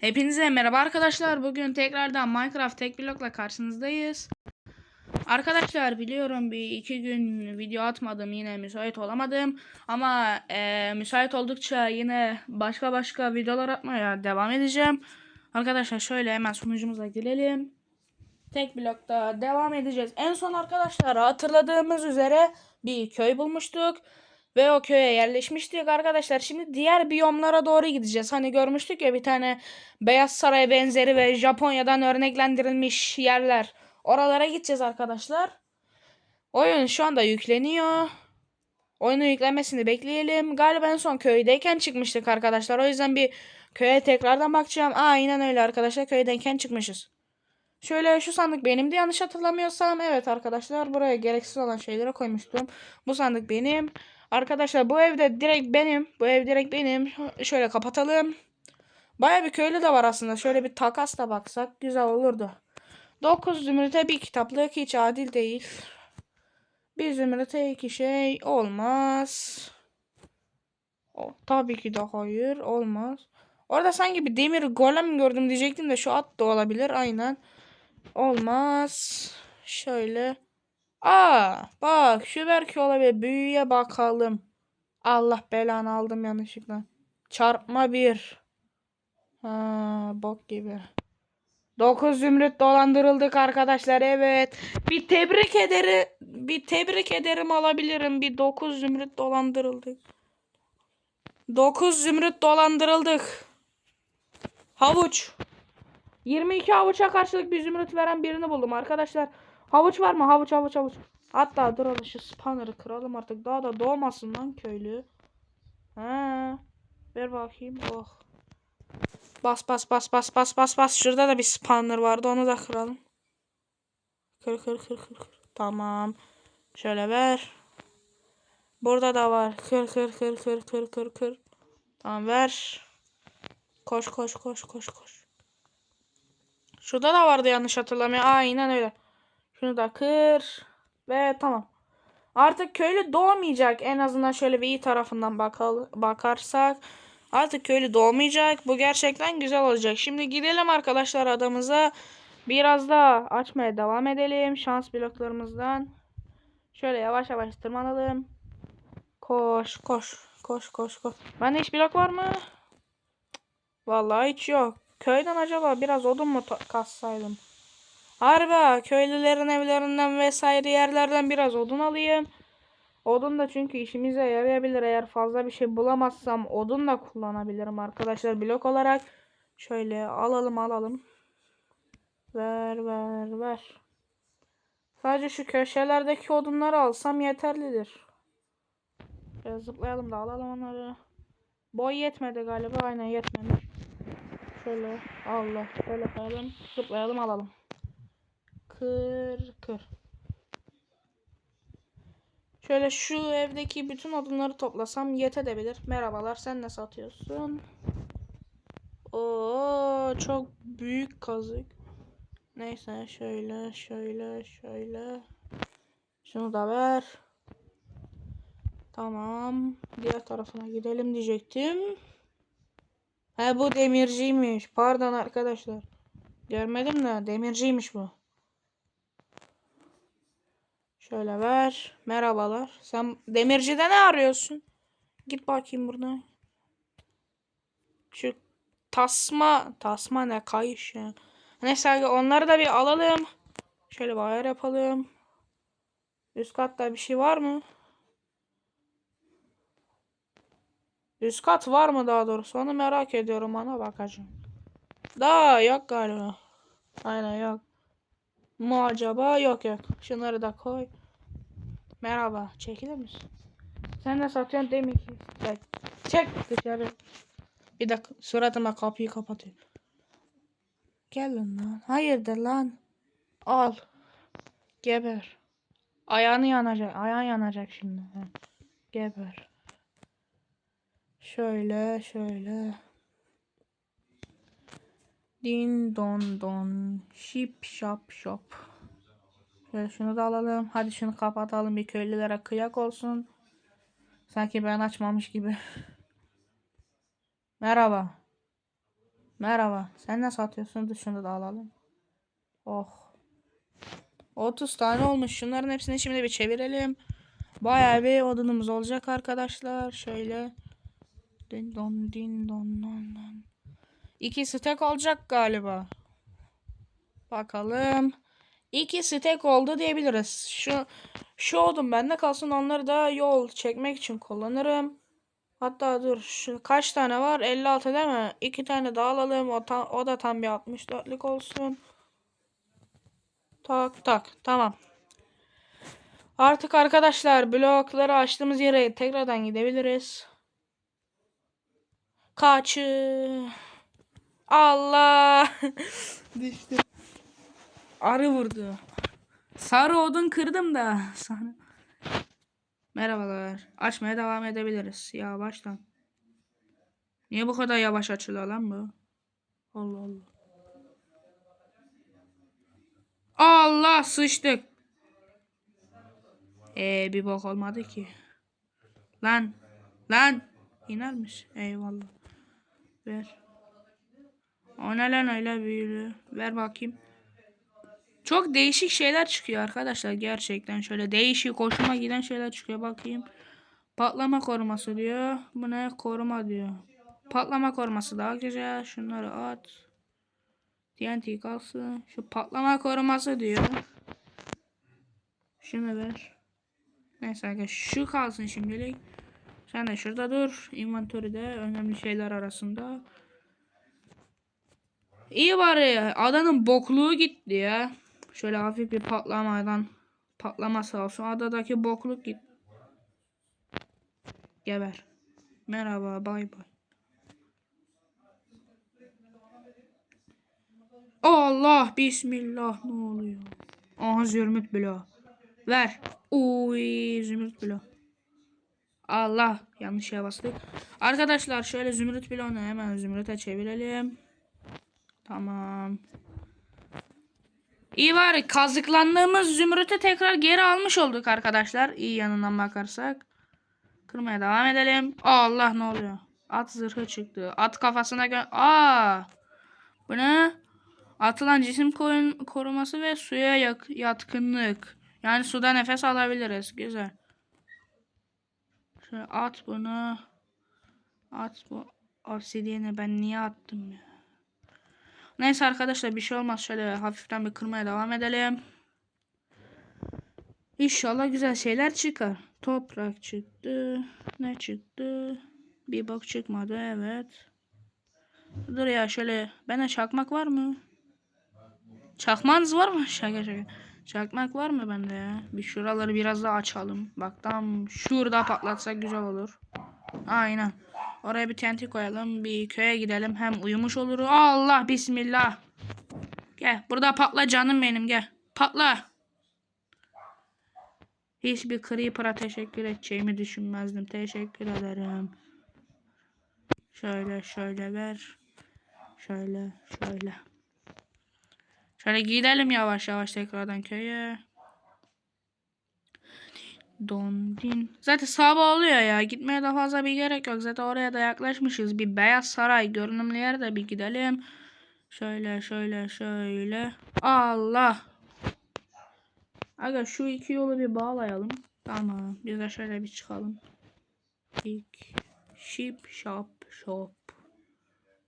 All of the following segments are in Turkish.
Hepinize merhaba arkadaşlar. Bugün tekrardan Minecraft tek blokla karşınızdayız. Arkadaşlar biliyorum bir iki gün video atmadım yine müsait olamadım. Ama e, müsait oldukça yine başka başka videolar atmaya devam edeceğim. Arkadaşlar şöyle hemen sunucumuza girelim. Tek blokta devam edeceğiz. En son arkadaşlar hatırladığımız üzere bir köy bulmuştuk. Ve o köye yerleşmiştik arkadaşlar. Şimdi diğer biyomlara doğru gideceğiz. Hani görmüştük ya bir tane Beyaz Saray benzeri ve Japonya'dan örneklendirilmiş yerler. Oralara gideceğiz arkadaşlar. Oyun şu anda yükleniyor. Oyunun yüklenmesini bekleyelim. Galiba en son köydeyken çıkmıştık arkadaşlar. O yüzden bir köye tekrardan bakacağım. Aynen öyle arkadaşlar. Köydeyken çıkmışız. Şöyle şu sandık benimdi yanlış hatırlamıyorsam. Evet arkadaşlar buraya gereksiz olan şeyleri koymuştum. Bu sandık benim. Arkadaşlar bu evde direkt benim. Bu ev direkt benim. Şöyle kapatalım. Baya bir köylü de var aslında. Şöyle bir takas da baksak güzel olurdu. 9 zümrüte bir kitaplık hiç adil değil. Bir zümrüte iki şey olmaz. O, tabii ki de hayır olmaz. Orada sanki bir demir golem gördüm diyecektim de şu at da olabilir aynen. Olmaz. Şöyle. Aa bak şu belki olabilir. Büyüye bakalım. Allah belanı aldım yanlışlıkla. Çarpma bir. Ha bok gibi. 9 zümrüt dolandırıldık arkadaşlar evet. Bir tebrik ederim. Bir tebrik ederim alabilirim. Bir 9 zümrüt dolandırıldık. 9 zümrüt dolandırıldık. Havuç. 22 havuça karşılık bir zümrüt veren birini buldum arkadaşlar. Havuç var mı? Havuç havuç havuç. Hatta dur hadi şu spawner'ı kıralım artık. Daha da doğmasın lan köylü. Ha. Ver bakayım. Oh. Bas bas bas bas bas bas bas. Şurada da bir spawner vardı. Onu da kıralım. Kır kır kır kır kır. Tamam. Şöyle ver. Burada da var. Kır kır kır kır kır kır kır. Tamam ver. Koş koş koş koş koş. Şurada da vardı yanlış hatırlamıyor. Aynen öyle. Şunu da kır. Ve tamam. Artık köylü doğmayacak. En azından şöyle bir iyi tarafından bakal bakarsak. Artık köylü doğmayacak. Bu gerçekten güzel olacak. Şimdi gidelim arkadaşlar adamıza. Biraz daha açmaya devam edelim. Şans bloklarımızdan. Şöyle yavaş yavaş tırmanalım. Koş koş. Koş koş koş. Bende hiç blok var mı? Vallahi hiç yok. Köyden acaba biraz odun mu kassaydım? Harbi köylülerin evlerinden vesaire yerlerden biraz odun alayım. Odun da çünkü işimize yarayabilir. Eğer fazla bir şey bulamazsam odun da kullanabilirim arkadaşlar blok olarak. Şöyle alalım alalım. Ver ver ver. Sadece şu köşelerdeki odunları alsam yeterlidir. Biraz zıplayalım da alalım onları. Boy yetmedi galiba. Aynen yetmemiş. Şöyle Allah. Şöyle koyalım. Zıplayalım alalım. Kır kır. Şöyle şu evdeki bütün odunları toplasam yetebilir. Merhabalar sen ne satıyorsun? Oo çok büyük kazık. Neyse şöyle şöyle şöyle. Şunu da ver. Tamam. Diğer tarafına gidelim diyecektim. He bu demirciymiş. Pardon arkadaşlar. Görmedim de demirciymiş bu. Şöyle ver. Merhabalar. Sen demircide ne arıyorsun? Git bakayım buradan. Şu tasma. Tasma ne kayış ya. Neyse onları da bir alalım. Şöyle bir ayar yapalım. Üst katta bir şey var mı? Üst kat var mı daha doğrusu? Onu merak ediyorum. Ona bakacağım. Daha yok galiba. Aynen yok. Mu acaba? Yok yok. Şunları da koy. Merhaba. Çekilir misin? Sen ne satıyorsun demin ki. Çek. Dışarı. Bir dakika. Suratıma kapıyı kapatıyor. Gelin lan. Hayırdır lan? Al. Geber. Ayağını yanacak. Ayağın yanacak şimdi. Geber. Şöyle şöyle. Din don don. Şip şap şop. Şöyle şunu da alalım. Hadi şunu kapatalım. Bir köylülere kıyak olsun. Sanki ben açmamış gibi. Merhaba. Merhaba. Sen ne satıyorsun? Şunu da alalım. Oh. 30 tane olmuş. Şunların hepsini şimdi bir çevirelim. Bayağı bir odunumuz olacak arkadaşlar. Şöyle. Din don din don don don. İki stek olacak galiba. Bakalım. İki stek oldu diyebiliriz. Şu şu odun bende kalsın. Onları da yol çekmek için kullanırım. Hatta dur şu kaç tane var? 56 değil mi? İki tane daha alalım. O, ta- o da tam bir 64'lük olsun. Tak tak tamam. Artık arkadaşlar blokları açtığımız yere tekrardan gidebiliriz. Kaçı. Allah. Düştü. Arı vurdu. Sarı odun kırdım da. Sarı. Merhabalar. Açmaya devam edebiliriz. Yavaştan. Niye bu kadar yavaş açılıyor lan bu? Allah Allah. Allah sıçtık. Ee bir bok olmadı ki. Lan. Lan. İnermiş. Eyvallah. Ver. O ne lan öyle büyülü. Ver bakayım. Çok değişik şeyler çıkıyor arkadaşlar gerçekten. Şöyle değişik hoşuma giden şeyler çıkıyor. Bakayım. Patlama koruması diyor. Bu ne? Koruma diyor. Patlama koruması daha güzel. Şunları at. TNT kalsın. Şu patlama koruması diyor. Şunu ver. Neyse arkadaşlar şu kalsın şimdilik. Sen de şurada dur. Inventörde önemli şeyler arasında. İyi bari adanın bokluğu gitti ya. Şöyle hafif bir patlamadan patlaması olsun. Adadaki bokluk git. Geber. Merhaba bay bay. Allah bismillah ne oluyor? Aha zümrüt bloğu. Ver. Uy zümrüt bloğu. Allah yanlış yere bastık. Arkadaşlar şöyle zümrüt bloğunu hemen zümrüte çevirelim. Tamam. İyi bari kazıklandığımız zümrütü tekrar geri almış olduk arkadaşlar. İyi yanından bakarsak. Kırmaya devam edelim. Allah ne oluyor? At zırhı çıktı. At kafasına gö... Aa! Bu ne? Atılan cisim koyun koruması ve suya yak yatkınlık. Yani suda nefes alabiliriz. Güzel. Şöyle at bunu. At bu obsidiyeni ben niye attım ya? Neyse arkadaşlar bir şey olmaz. Şöyle hafiften bir kırmaya devam edelim. İnşallah güzel şeyler çıkar. Toprak çıktı. Ne çıktı? Bir bak çıkmadı evet. Dur ya şöyle. Bende çakmak var mı? Çakmanız var mı? Şaka şaka. Çakmak var mı bende ya? Bir şuraları biraz daha açalım. Bak tam şurada patlatsak güzel olur. Aynen. Oraya bir TNT koyalım. Bir köye gidelim. Hem uyumuş oluruz. Allah bismillah. Gel. Burada patla canım benim gel. Patla. Hiçbir creeper'a teşekkür edeceğimi düşünmezdim. Teşekkür ederim. Şöyle şöyle ver. Şöyle şöyle. Şöyle gidelim yavaş yavaş tekrardan köye. Dondin. Zaten sabah oluyor ya. Gitmeye daha fazla bir gerek yok. Zaten oraya da yaklaşmışız. Bir Beyaz Saray görünümlü yere de bir gidelim. Şöyle şöyle şöyle. Allah. Aga şu iki yolu bir bağlayalım. Tamam. Biz de şöyle bir çıkalım. İlk. Ship shop shop.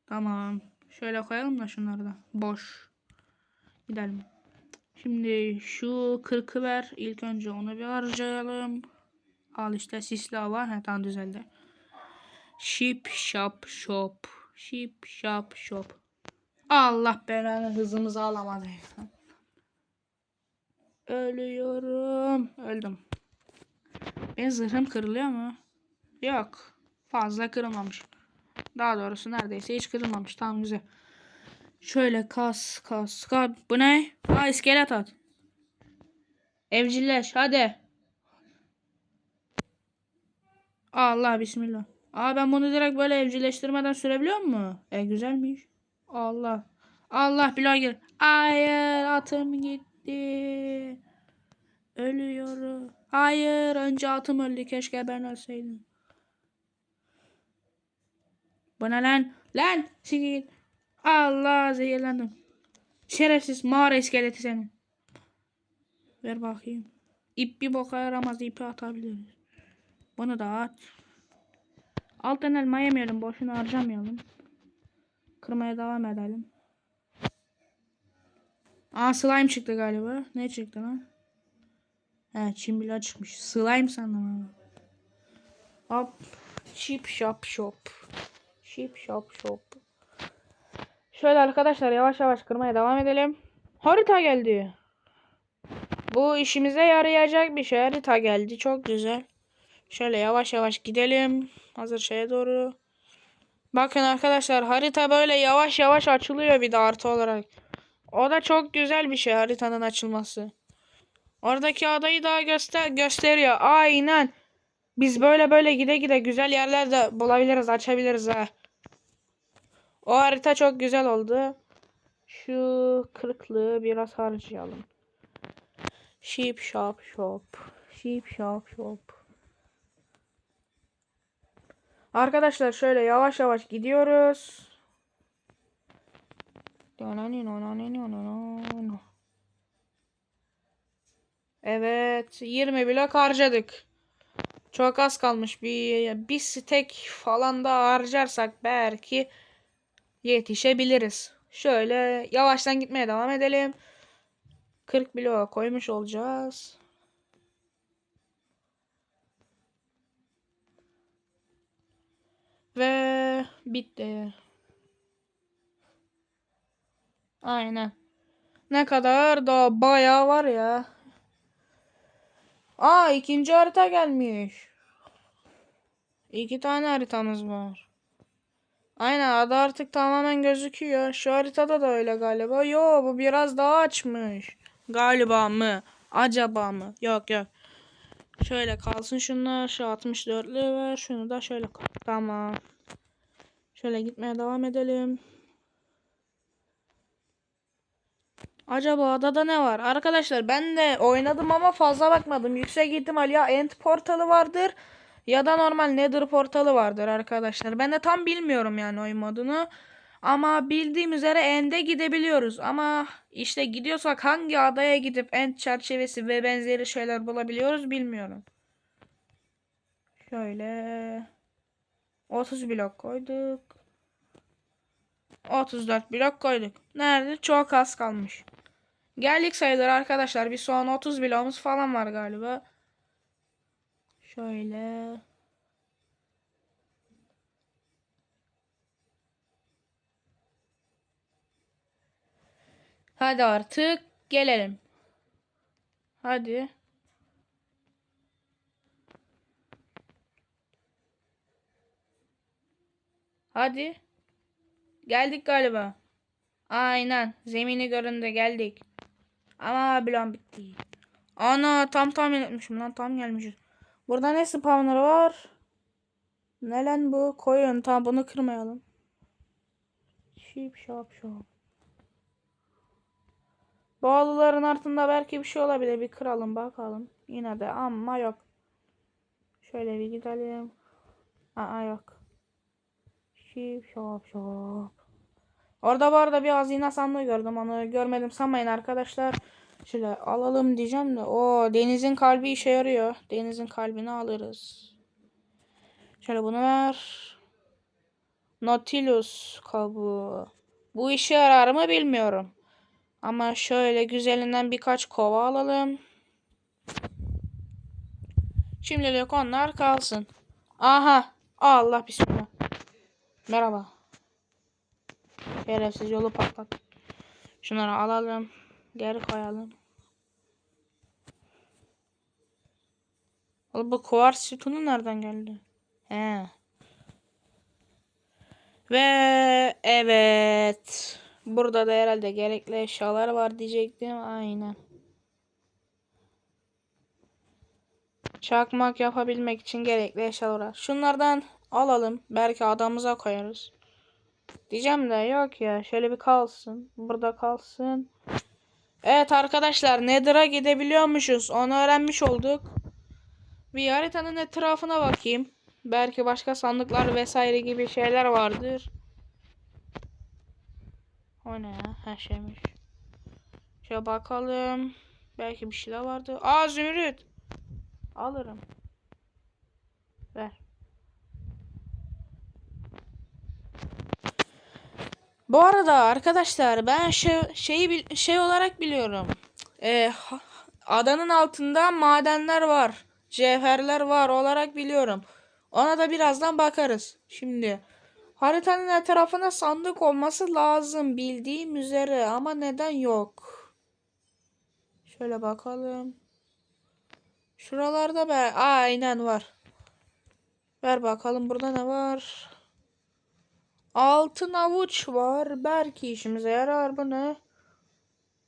Tamam. Şöyle koyalım da şunları da. Boş. Gidelim. Şimdi şu kırkı ver. İlk önce onu bir harcayalım. Al işte sisli hava. He tamam düzeldi. Ship shop shop. Ship shop shop. Allah belanı hızımızı alamadı. Ölüyorum. Öldüm. Benim zırhım kırılıyor mu? Yok. Fazla kırılmamış. Daha doğrusu neredeyse hiç kırılmamış. Tamam güzel. Şöyle kas kas kas. Bu ne? Ha iskelet at. Evcilleş hadi. Allah bismillah. Aa ben bunu direkt böyle evcilleştirmeden sürebiliyor mu? E güzelmiş. Allah. Allah blog gir. Hayır atım gitti. Ölüyorum. Hayır önce atım öldü. Keşke ben ölseydim. Bu ne lan? Lan sikir. Allah zehirlendim. Şerefsiz mağara iskeleti senin. Ver bakayım. İp bir boka yaramaz ipi atabiliriz. Bunu da at. Alttan elma yemeyelim boşuna harcamayalım. Kırmaya devam edelim. Aa slime çıktı galiba. Ne çıktı lan? He çimbila çıkmış. Slime sandım ama. Hop. Ship shop shop. Ship shop shop. Şöyle arkadaşlar yavaş yavaş kırmaya devam edelim. Harita geldi. Bu işimize yarayacak bir şey. Harita geldi. Çok güzel. Şöyle yavaş yavaş gidelim. Hazır şeye doğru. Bakın arkadaşlar harita böyle yavaş yavaş açılıyor bir de artı olarak. O da çok güzel bir şey haritanın açılması. Oradaki adayı daha göster gösteriyor. Aynen. Biz böyle böyle gide gide güzel yerler de bulabiliriz, açabiliriz ha. O harita çok güzel oldu. Şu kırıklığı biraz harcayalım. Sheep shop shop. Sheep shop shop. Arkadaşlar şöyle yavaş yavaş gidiyoruz. Evet 20 blok harcadık. Çok az kalmış. Bir, bir stek falan da harcarsak belki yetişebiliriz. Şöyle yavaştan gitmeye devam edelim. 40 bloğa koymuş olacağız. Ve bitti. Aynen. Ne kadar da bayağı var ya. Aa ikinci harita gelmiş. İki tane haritamız var. Aynen adı artık tamamen gözüküyor. Şu haritada da öyle galiba. Yo bu biraz daha açmış. Galiba mı? Acaba mı? Yok yok. Şöyle kalsın şunlar. Şu 64'lü ver. Şunu da şöyle. Tamam. Şöyle gitmeye devam edelim. Acaba adada ne var? Arkadaşlar ben de oynadım ama fazla bakmadım. Yüksek ihtimal ya End portalı vardır ya da normal Nether portalı vardır arkadaşlar. Ben de tam bilmiyorum yani oyun modunu. Ama bildiğim üzere End'e gidebiliyoruz. Ama işte gidiyorsak hangi adaya gidip End çerçevesi ve benzeri şeyler bulabiliyoruz bilmiyorum. Şöyle 30 blok koyduk. 34 blok koyduk. Nerede? Çok az kalmış. Geldik sayılır arkadaşlar. Bir son 30 bloğumuz falan var galiba. Şöyle. Hadi artık gelelim. Hadi. Hadi. Geldik galiba. Aynen. Zemini göründü geldik. Ama bloğum bitti. Ana tam tahmin etmişim lan tam gelmişiz. Burada ne spawner var? Ne lan bu? Koyun tamam bunu kırmayalım. Sheep shop shop. Bağlıların altında belki bir şey olabilir. Bir kıralım bakalım. Yine de ama yok. Şöyle bir gidelim. Aa yok. Sheep shop shop. Orada bu arada bir hazine sandığı gördüm. Onu görmedim sanmayın arkadaşlar. Şöyle alalım diyeceğim de. O denizin kalbi işe yarıyor. Denizin kalbini alırız. Şöyle bunu ver. Nautilus kabuğu. Bu işe yarar mı bilmiyorum. Ama şöyle güzelinden birkaç kova alalım. Şimdilik onlar kalsın. Aha. Allah bismillah. Merhaba. Şerefsiz yolu patlat. Şunları alalım. Geri koyalım. Oğlum bu kuvars sütunu nereden geldi? He. Ve evet. Burada da herhalde gerekli eşyalar var diyecektim. Aynen. Çakmak yapabilmek için gerekli eşyalar. Şunlardan alalım. Belki adamıza koyarız. Diyeceğim de yok ya. Şöyle bir kalsın. Burada kalsın. Evet arkadaşlar Nether'a gidebiliyormuşuz. Onu öğrenmiş olduk. Bir haritanın etrafına bakayım. Belki başka sandıklar vesaire gibi şeyler vardır. O ne ya? Her şeymiş. Şöyle bakalım. Belki bir şeyler vardı. Aa zümrüt. Alırım. Ver. Bu arada arkadaşlar ben şey, şeyi şey olarak biliyorum. Ee, adanın altında madenler var. Cevherler var olarak biliyorum. Ona da birazdan bakarız. Şimdi haritanın etrafına sandık olması lazım bildiğim üzere ama neden yok? Şöyle bakalım. Şuralarda be aynen var. Ver bakalım burada ne var? Altın avuç var. Belki işimize yarar bu ne?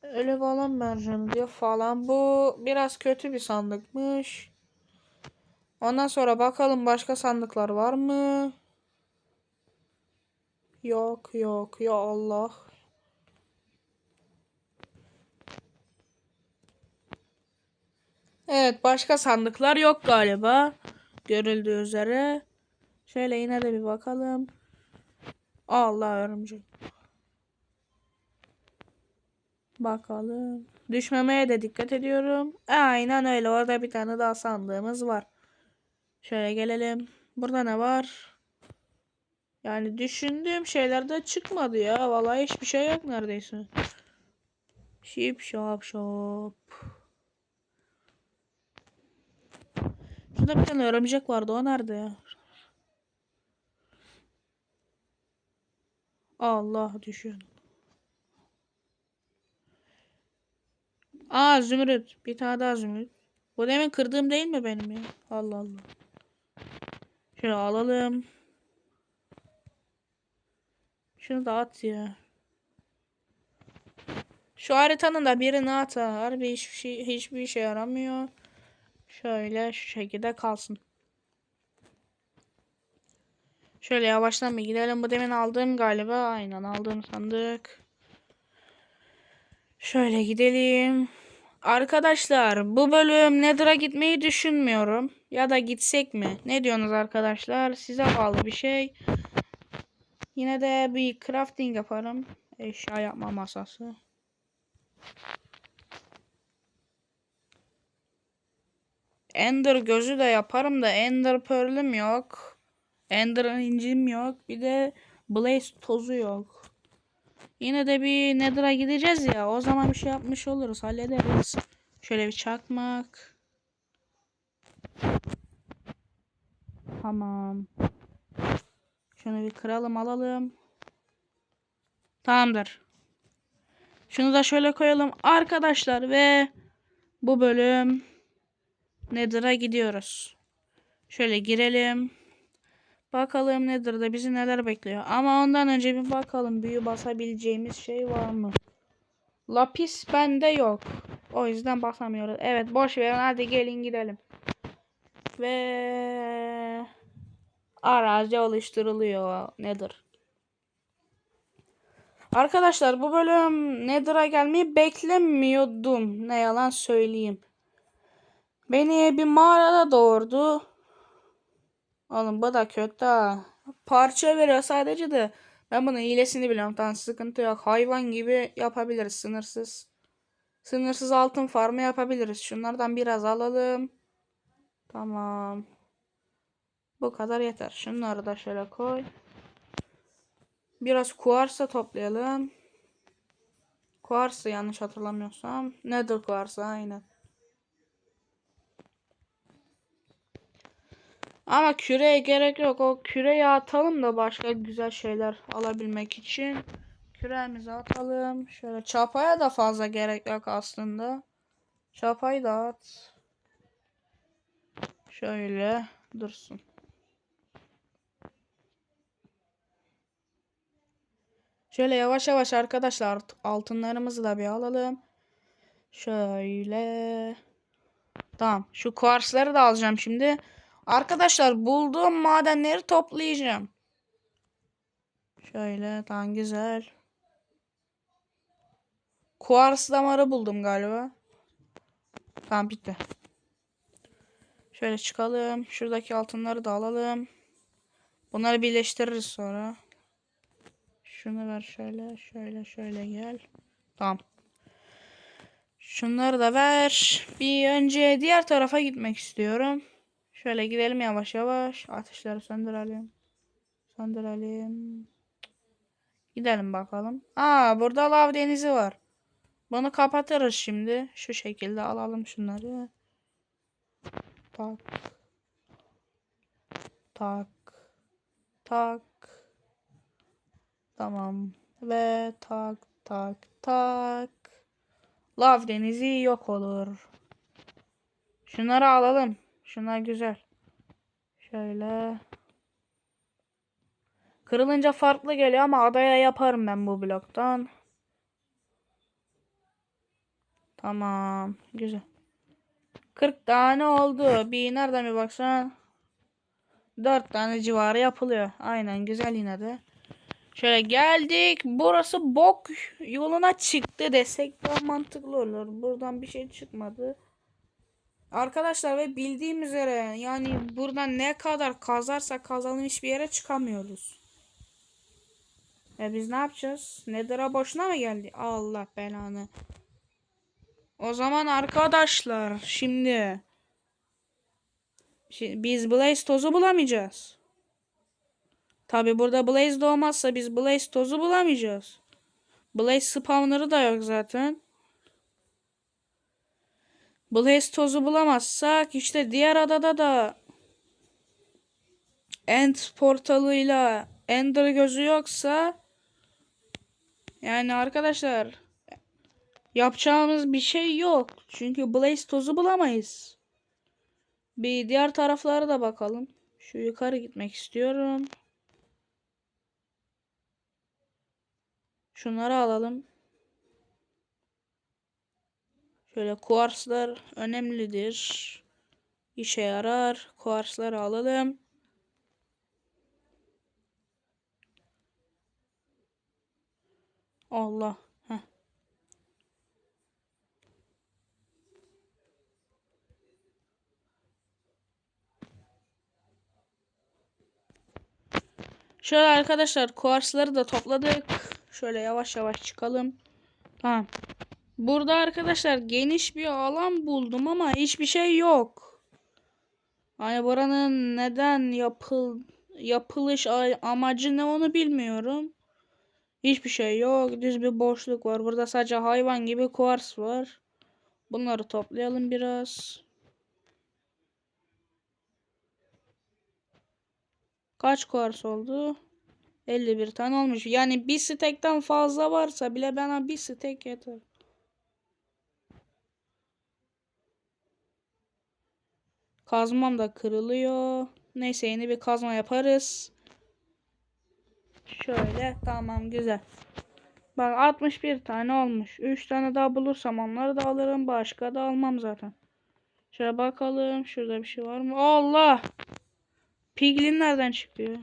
Öyle falan mercanı diyor falan. Bu biraz kötü bir sandıkmış. Ondan sonra bakalım başka sandıklar var mı? Yok yok ya Allah. Evet başka sandıklar yok galiba. Görüldüğü üzere. Şöyle yine de bir bakalım. Allah örümcek. Bakalım. Düşmemeye de dikkat ediyorum. Aynen öyle. Orada bir tane daha sandığımız var. Şöyle gelelim. Burada ne var? Yani düşündüğüm şeyler de çıkmadı ya. Vallahi hiçbir şey yok neredeyse. Şip şop şop. Şurada bir tane örümcek vardı. O nerede ya? Allah düşüyor. Aa zümrüt. Bir tane daha zümrüt. Bu demin kırdığım değil mi benim ya? Allah Allah. Şöyle alalım. Şunu da at ya. Şu haritanın da birini at ha. Harbi hiçbir şey hiçbir işe yaramıyor. Şöyle şu şekilde kalsın. Şöyle yavaştan bir gidelim. Bu demin aldığım galiba. Aynen aldığım sandık. Şöyle gidelim. Arkadaşlar bu bölüm Nether'a gitmeyi düşünmüyorum. Ya da gitsek mi? Ne diyorsunuz arkadaşlar? Size bağlı bir şey. Yine de bir crafting yaparım. Eşya yapma masası. Ender gözü de yaparım da Ender Pearl'üm yok. Ender incim yok. Bir de Blaze tozu yok. Yine de bir Nether'a gideceğiz ya. O zaman bir şey yapmış oluruz. Hallederiz. Şöyle bir çakmak. Tamam. Şunu bir kıralım alalım. Tamamdır. Şunu da şöyle koyalım arkadaşlar ve bu bölüm Nether'a gidiyoruz. Şöyle girelim. Bakalım Nether'da bizi neler bekliyor. Ama ondan önce bir bakalım büyü basabileceğimiz şey var mı? Lapis bende yok. O yüzden basamıyoruz. Evet boş verin hadi gelin gidelim. Ve arazi oluşturuluyor Nether. Arkadaşlar bu bölüm Nether'a gelmeyi beklemiyordum. Ne yalan söyleyeyim. Beni bir mağarada doğurdu. Oğlum bu da kötü ha. Parça veriyor sadece de. Ben bunun hilesini biliyorum. Tamam sıkıntı yok. Hayvan gibi yapabiliriz sınırsız. Sınırsız altın farmı yapabiliriz. Şunlardan biraz alalım. Tamam. Bu kadar yeter. Şunları da şöyle koy. Biraz kuarsa toplayalım. Kuarsa yanlış hatırlamıyorsam. Nedir kuarsa aynen. Ama küreye gerek yok. O küreyi atalım da başka güzel şeyler alabilmek için. Küreğimizi atalım. Şöyle çapaya da fazla gerek yok aslında. Çapayı da at. Şöyle dursun. Şöyle yavaş yavaş arkadaşlar altınlarımızı da bir alalım. Şöyle. Tamam. Şu kuarsları da alacağım şimdi. Arkadaşlar bulduğum madenleri toplayacağım. Şöyle tamam güzel. Kuars damarı buldum galiba. Tamam bitti. Şöyle çıkalım. Şuradaki altınları da alalım. Bunları birleştiririz sonra. Şunu ver şöyle şöyle şöyle gel. Tamam. Şunları da ver. Bir önce diğer tarafa gitmek istiyorum. Şöyle gidelim yavaş yavaş. Ateşleri söndürelim. Söndürelim. Gidelim bakalım. Aa burada lav denizi var. Bunu kapatırız şimdi. Şu şekilde alalım şunları. Tak. Tak. Tak. Tamam. Ve tak tak tak. Lav denizi yok olur. Şunları alalım. Şunlar güzel. Şöyle. Kırılınca farklı geliyor ama adaya yaparım ben bu bloktan. Tamam. Güzel. 40 tane oldu. Bir nereden bir baksan. 4 tane civarı yapılıyor. Aynen güzel yine de. Şöyle geldik. Burası bok yoluna çıktı desek daha mantıklı olur. Buradan bir şey çıkmadı. Arkadaşlar ve bildiğim üzere yani buradan ne kadar kazarsak kazalım hiçbir yere çıkamıyoruz. E biz ne yapacağız? Nether'a boşuna mı geldi? Allah belanı. O zaman arkadaşlar şimdi Şi- biz Blaze tozu bulamayacağız. Tabi burada Blaze de olmazsa biz Blaze tozu bulamayacağız. Blaze spawner'ı da yok zaten. Blaze tozu bulamazsak işte diğer adada da End portalıyla Ender gözü yoksa yani arkadaşlar yapacağımız bir şey yok. Çünkü Blaze tozu bulamayız. Bir diğer taraflara da bakalım. Şu yukarı gitmek istiyorum. Şunları alalım. Şöyle kuarslar önemlidir. İşe yarar. Kuarsları alalım. Allah. Şöyle arkadaşlar kuarsları da topladık. Şöyle yavaş yavaş çıkalım. Tamam. Burada arkadaşlar geniş bir alan buldum ama hiçbir şey yok. Hani buranın neden yapıl yapılış amacı ne onu bilmiyorum. Hiçbir şey yok. Düz bir boşluk var. Burada sadece hayvan gibi kuars var. Bunları toplayalım biraz. Kaç kuars oldu? 51 tane olmuş. Yani bir stekten fazla varsa bile bana bir stek yeter. Kazmam da kırılıyor. Neyse yeni bir kazma yaparız. Şöyle tamam güzel. Bak 61 tane olmuş. 3 tane daha bulursam onları da alırım. Başka da almam zaten. Şöyle bakalım. Şurada bir şey var mı? Allah! Piglin nereden çıkıyor?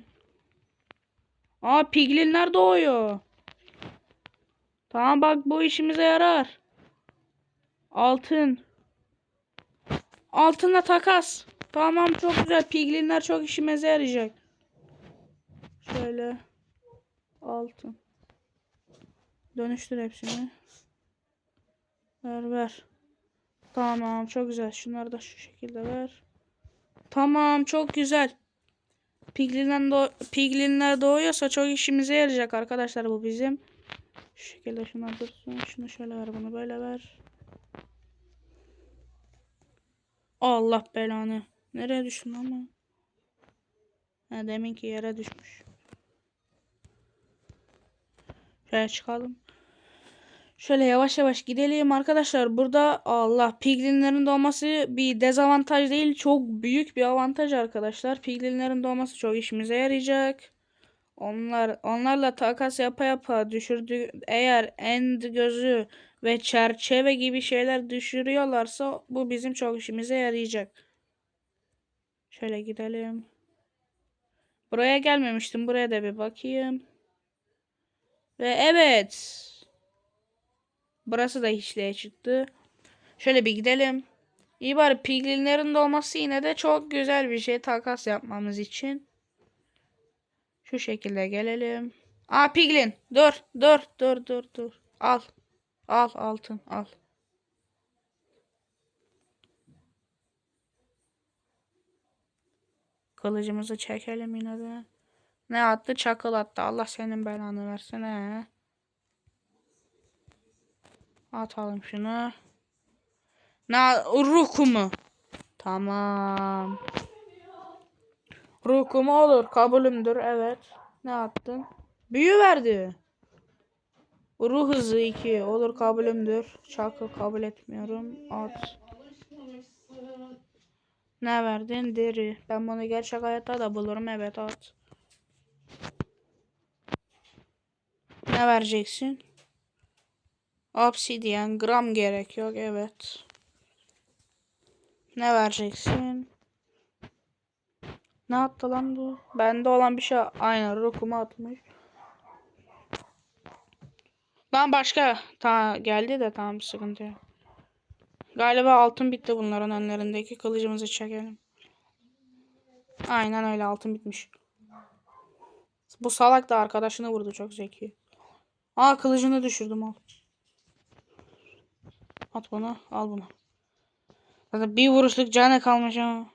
Aa piglinler doğuyor. Tamam bak bu işimize yarar. Altın. Altınla takas. Tamam çok güzel. Piglinler çok işimize yarayacak. Şöyle. Altın. Dönüştür hepsini. Ver ver. Tamam çok güzel. Şunları da şu şekilde ver. Tamam çok güzel. Piglinler, doğ piglinler doğuyorsa çok işimize yarayacak arkadaşlar bu bizim. Şu şekilde şuna dursun. Şunu şöyle ver bunu böyle ver. Allah belanı. Nereye düştün ama? Ha, deminki yere düşmüş. Şöyle çıkalım. Şöyle yavaş yavaş gidelim arkadaşlar. Burada Allah piglinlerin doğması bir dezavantaj değil. Çok büyük bir avantaj arkadaşlar. Piglinlerin doğması çok işimize yarayacak. Onlar onlarla takas yapa yapa düşürdü. Eğer end gözü ve çerçeve gibi şeyler düşürüyorlarsa bu bizim çok işimize yarayacak. Şöyle gidelim. Buraya gelmemiştim. Buraya da bir bakayım. Ve evet. Burası da hiçliğe çıktı. Şöyle bir gidelim. İyi bari piglinlerin dolması yine de çok güzel bir şey takas yapmamız için. Şu şekilde gelelim. Aa piglin. Dur dur dur dur dur. Al. Al altın al. Kılıcımızı çekelim yine de. Ne attı? Çakıl attı. Allah senin belanı versin he. Atalım şunu. Ne ruh kumu. Tamam. Ruh kumu olur. Kabulümdür. Evet. Ne attın? Büyü verdi. Ruh hızı 2. Olur kabulümdür. Çakıl kabul etmiyorum. At. Ne verdin? Deri. Ben bunu gerçek hayatta da bulurum. Evet at. Ne vereceksin? Obsidian. Gram gerek yok. Evet. Ne vereceksin? Ne attı lan bu? Bende olan bir şey aynen rokuma atmış. Lan başka ta geldi de tamam sıkıntı yok. Galiba altın bitti bunların önlerindeki kılıcımızı çekelim. Aynen öyle altın bitmiş. Bu salak da arkadaşını vurdu çok zeki. Aa kılıcını düşürdüm al. At bunu al bunu. Zaten bir vuruşluk canı kalmış ama.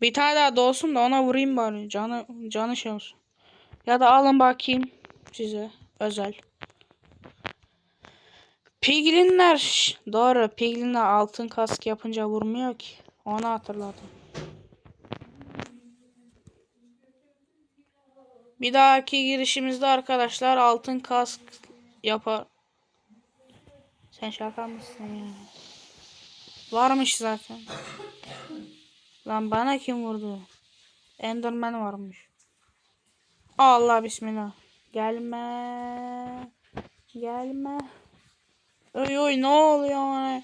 Bir tane daha doğsun da ona vurayım bari. Canı, canı şey olsun. Ya da alın bakayım size özel. Piglinler. Doğru. Piglinler altın kask yapınca vurmuyor ki. Onu hatırladım. Bir dahaki girişimizde arkadaşlar altın kask yapar. Sen şaka mısın ya? Varmış zaten. Lan bana kim vurdu? Enderman varmış. Allah bismillah. Gelme. Gelme. Oy oy ne oluyor?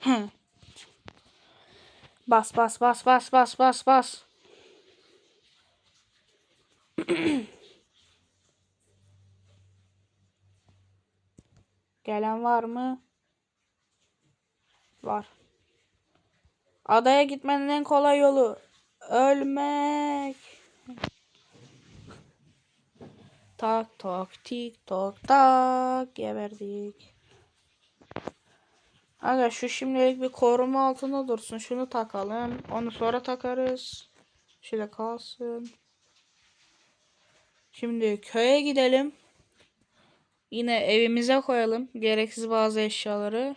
Hı. bas bas bas bas bas bas bas. Gelen var mı? Var. Adaya gitmenin en kolay yolu ölmek. Tak tak tik tok tak geberdik. Aga şu şimdilik bir koruma altında dursun. Şunu takalım. Onu sonra takarız. Şöyle kalsın. Şimdi köye gidelim. Yine evimize koyalım gereksiz bazı eşyaları.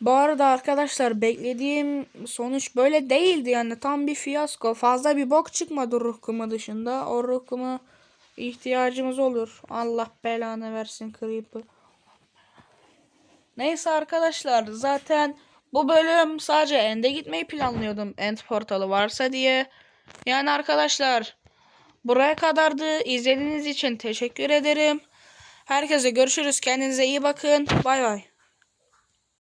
Bu arada arkadaşlar beklediğim sonuç böyle değildi yani tam bir fiyasko. Fazla bir bok çıkmadı ruh kumu dışında. O ruh ihtiyacımız olur. Allah belanı versin Creeper. Neyse arkadaşlar zaten bu bölüm sadece End'e gitmeyi planlıyordum. End portalı varsa diye. Yani arkadaşlar buraya kadardı. İzlediğiniz için teşekkür ederim. Herkese görüşürüz. Kendinize iyi bakın. Bay bay.